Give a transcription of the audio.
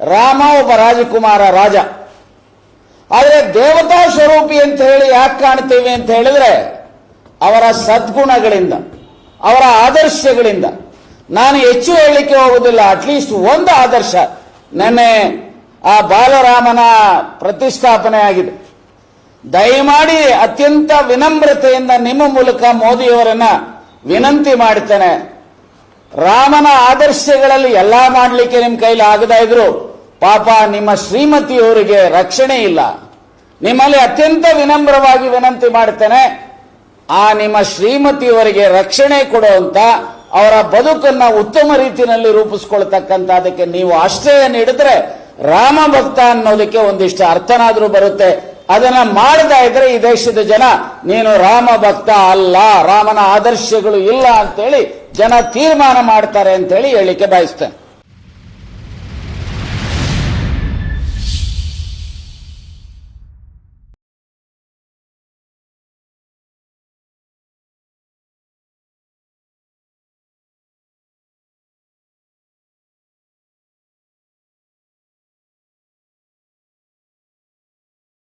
ರಾಮ ಒಬ್ಬ ರಾಜಕುಮಾರ ರಾಜ. ಆದರೆ ದೇವತಾ ಸ್ವರೂಪಿ ಅಂತ ಹೇಳಿ ಯಾಕೆ ಕಾಣ್ತೇವೆ ಅಂತ ಹೇಳಿದ್ರೆ ಅವರ ಸದ್ಗುಣಗಳಿಂದ, ಅವರ ಆದರ್ಶಗಳಿಂದ. ನಾನು ಹೆಚ್ಚು ಹೇಳಲಿಕ್ಕೆ ಹೋಗುವುದಿಲ್ಲ ಅಟ್ಲೀಸ್ಟ್ ಒಂದು ಆದರ್ಶ. ನೆನ್ನೆ ಆ ಬಾಲರಾಮನ ಪ್ರತಿಷ್ಠಾಪನೆ ಆಗಿದೆ. ದಯಮಾಡಿ ಅತ್ಯಂತ ವಿನಮ್ರತೆಯಿಂದ ನಿಮ್ಮ ಮೂಲಕ ಮೋದಿಯವರನ್ನ ವಿನಂತಿ ಮಾಡ್ತೇನೆ. ರಾಮನ ಆದರ್ಶಗಳಲ್ಲಿ ಎಲ್ಲ ಮಾಡಲಿಕ್ಕೆ ನಿಮ್ಮ ಕೈಲಿ ಆಗದ ಇದ್ರು ಪಾಪ ನಿಮ್ಮ ಶ್ರೀಮತಿಯವರಿಗೆ ರಕ್ಷಣೆ ಇಲ್ಲ. ನಿಮ್ಮಲ್ಲಿ ಅತ್ಯಂತ ವಿನಮ್ರವಾಗಿ ವಿನಂತಿ ಮಾಡ್ತೇನೆ, ಆ ನಿಮ್ಮ ಶ್ರೀಮತಿಯವರಿಗೆ ರಕ್ಷಣೆ ಕೊಡುವಂತ ಅವರ ಬದುಕನ್ನ ಉತ್ತಮ ರೀತಿಯಲ್ಲಿ ರೂಪಿಸ್ಕೊಳ್ತಕ್ಕಂಥ ಅದಕ್ಕೆ ನೀವು ಆಶ್ರಯ ನೀಡಿದ್ರೆ ರಾಮ ಭಕ್ತ ಅನ್ನೋದಕ್ಕೆ ಒಂದಿಷ್ಟು ಅರ್ಥನಾದ್ರೂ ಬರುತ್ತೆ. ಅದನ್ನ ಮಾಡದ ಇದ್ರೆ ಈ ದೇಶದ ಜನ, ನೀನು ರಾಮ ಭಕ್ತ ಅಲ್ಲ, ರಾಮನ ಆದರ್ಶಗಳು ಇಲ್ಲ ಅಂತೇಳಿ ಜನ ತೀರ್ಮಾನ ಮಾಡ್ತಾರೆ ಅಂತೇಳಿ ಹೇಳಿಕೆ ಬಯಸ್ತೇನೆ.